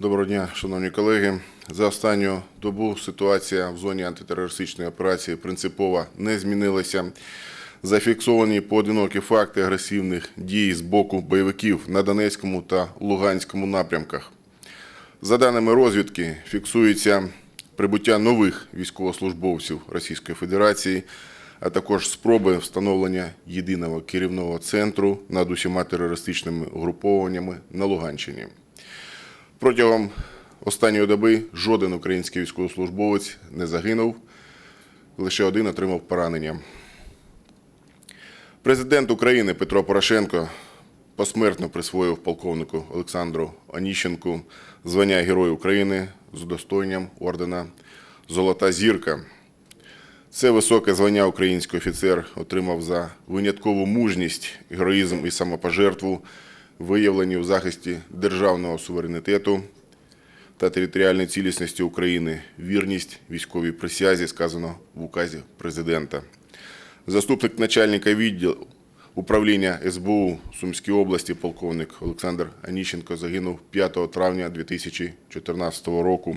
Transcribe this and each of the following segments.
Доброго дня, шановні колеги. За останню добу ситуація в зоні антитерористичної операції принципово не змінилася. Зафіксовані поодинокі факти агресивних дій з боку бойовиків на Донецькому та Луганському напрямках. За даними розвідки, фіксується прибуття нових військовослужбовців Російської Федерації, а також спроби встановлення єдиного керівного центру над усіма терористичними угрупованнями на Луганщині. Протягом останньої доби жоден український військовослужбовець не загинув, лише один отримав поранення. Президент України Петро Порошенко посмертно присвоїв полковнику Олександру Оніщенку звання Герой України з удостоєнням ордена Золота зірка. Це високе звання український офіцер отримав за виняткову мужність, героїзм і самопожертву, виявлені в захисті державного суверенітету та територіальної цілісності України, вірність військовій присязі, сказано в указі президента. Заступник начальника відділу управління СБУ Сумській області полковник Олександр Аніщенко загинув 5 травня 2014 року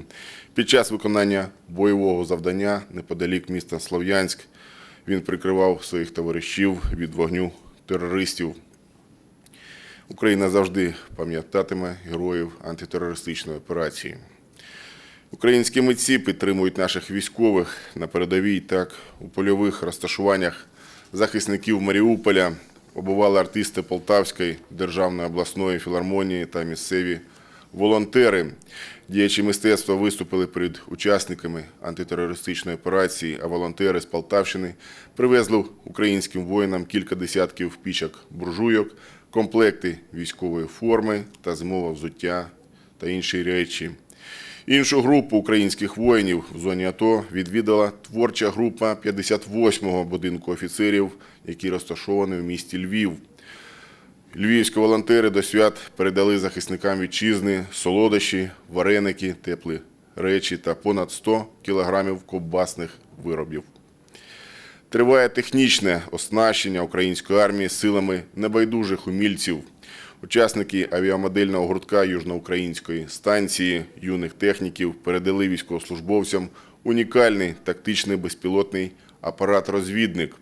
під час виконання бойового завдання неподалік міста Слов'янськ. Він прикривав своїх товаришів від вогню терористів. Україна завжди пам'ятатиме героїв антитерористичної операції. Українські митці підтримують наших військових на передовій, так у польових розташуваннях захисників Маріуполя побували артисти Полтавської державної обласної філармонії та місцеві волонтери. Діячі мистецтва виступили перед учасниками антитерористичної операції, а волонтери з Полтавщини привезли українським воїнам кілька десятків пічок буржуйок, комплекти військової форми та зимове взуття та інші речі. Іншу групу українських воїнів в зоні АТО відвідала творча група 58-го будинку офіцерів, який розташований в місті Львів. Львівські волонтери до свят передали захисникам вітчизни солодощі, вареники, теплі речі та понад 100 кілограмів ковбасних виробів. Триває технічне оснащення української армії силами небайдужих умільців. Учасники авіамодельного гуртка Южноукраїнської станції юних техніків передали військовослужбовцям унікальний тактичний безпілотний апарат-розвідник.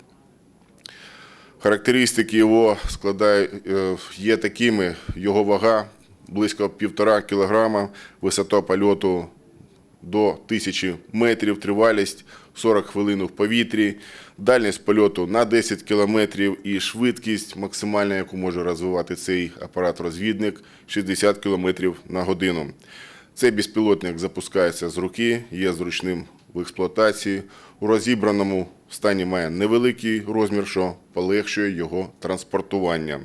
Характеристики його складає, е, є такими: його вага близько півтора кілограма, висота польоту до тисячі метрів, тривалість 40 хвилин в повітрі, дальність польоту на 10 кілометрів і швидкість максимальна, яку може розвивати цей апарат-розвідник 60 кілометрів на годину. Цей безпілотник запускається з руки, є зручним в експлуатації. У розібраному стані має невеликий розмір, що полегшує його транспортування.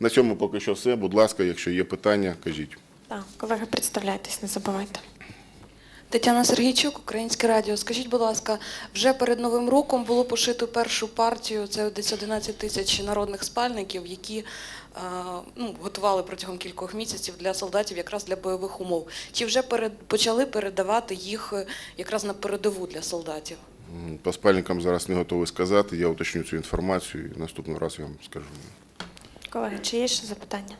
На цьому поки що все. Будь ласка, якщо є питання, кажіть. Так, колеги, представляйтесь, не забувайте. Тетяна Сергійчук, Українське радіо. Скажіть, будь ласка, вже перед Новим роком було пошито першу партію, це десь 11 тисяч народних спальників, які е, ну, готували протягом кількох місяців для солдатів якраз для бойових умов. Чи вже перед, почали передавати їх е, якраз на передову для солдатів? По спальникам зараз не готовий сказати. Я уточню цю інформацію і наступного разу я вам скажу. Колеги, чи є ще запитання?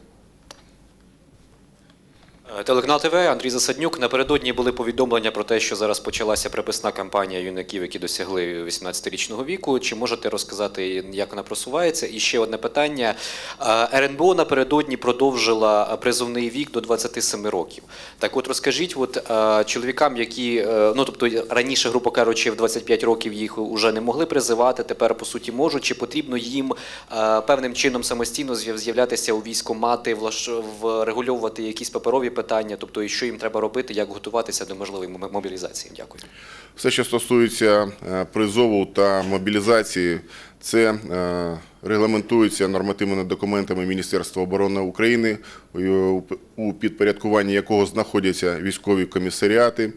Е, Телеканал ТВ, Андрій Засаднюк. Напередодні були повідомлення про те, що зараз почалася приписна кампанія юнаків, які досягли 18-річного віку. Чи можете розказати, як вона просувається? І ще одне питання. Е, РНБО напередодні продовжила призовний вік до 27 років. Так от розкажіть, от е, чоловікам, які, ну тобто раніше, грубо кажучи, в 25 років їх вже не могли призивати, тепер по суті можуть, чи потрібно їм певним чином самостійно з'яв- з'являтися у військкомати, влаш- врегульовувати якісь паперові питання, тобто і що їм треба робити, як готуватися до можливої мобілізації? Дякую. Все, що стосується е, призову та мобілізації, це е, регламентується нормативними документами Міністерства оборони України, у- підпорядкуванні якого знаходяться військові комісаріати.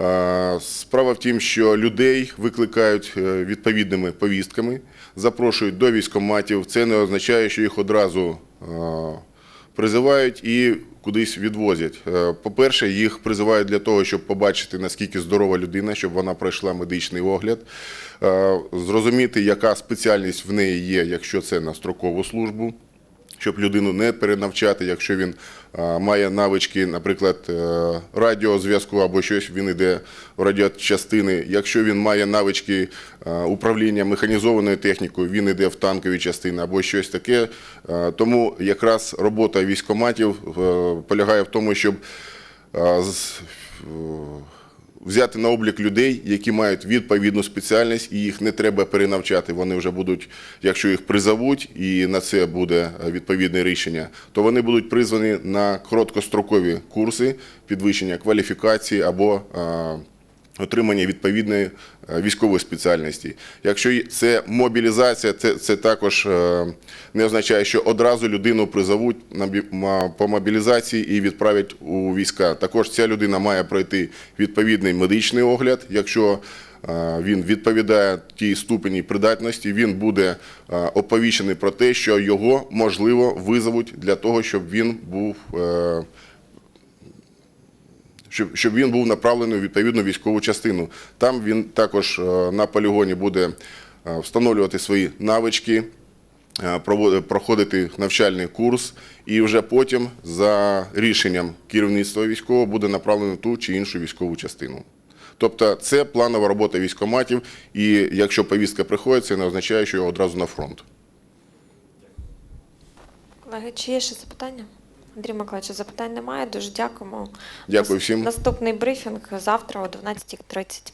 Е, Справа в тім, що людей викликають відповідними повістками, запрошують до військкоматів. Це не означає, що їх одразу призивають і кудись відвозять. Е, По-перше, їх призивають для того, щоб побачити, наскільки здорова людина, щоб вона пройшла медичний огляд, е, зрозуміти, яка спеціальність в неї є, якщо це на строкову службу. Щоб людину не перенавчати, якщо він має навички, наприклад, е, радіозв'язку або щось, він йде в радіочастини. Якщо він має навички управління механізованою технікою, він йде в танкові частини або щось таке. Е, Тому якраз робота військоматів е, полягає в тому, щоб взяти на облік людей, які мають відповідну спеціальність, і їх не треба перенавчати. Вони вже будуть, якщо їх призовуть, і на це буде відповідне рішення, то вони будуть призвані на короткострокові курси підвищення кваліфікації або е, отримання відповідної е, військової спеціальності. Якщо це мобілізація, це, це також е, не означає, що одразу людину призовуть на по мобілізації і відправлять у війська. Також ця людина має пройти відповідний медичний огляд. Якщо е, він відповідає тій ступені придатності, він буде оповіщений про те, що його можливо визовуть для того, щоб він був. Щоб, щоб він був направлений у відповідну військову частину. Там він також е, на полігоні буде е, встановлювати свої навички, е, проходити навчальний курс, і вже потім за рішенням керівництва військового буде направлено ту чи іншу військову частину. Тобто це планова робота військоматів, і якщо повістка приходить, це не означає, що його одразу на фронт. Колеги, чи є ще запитання? Андрій Миколаївич, запитань немає. Дуже дякуємо. Дякую всім. Наступний брифінг завтра о 12.30.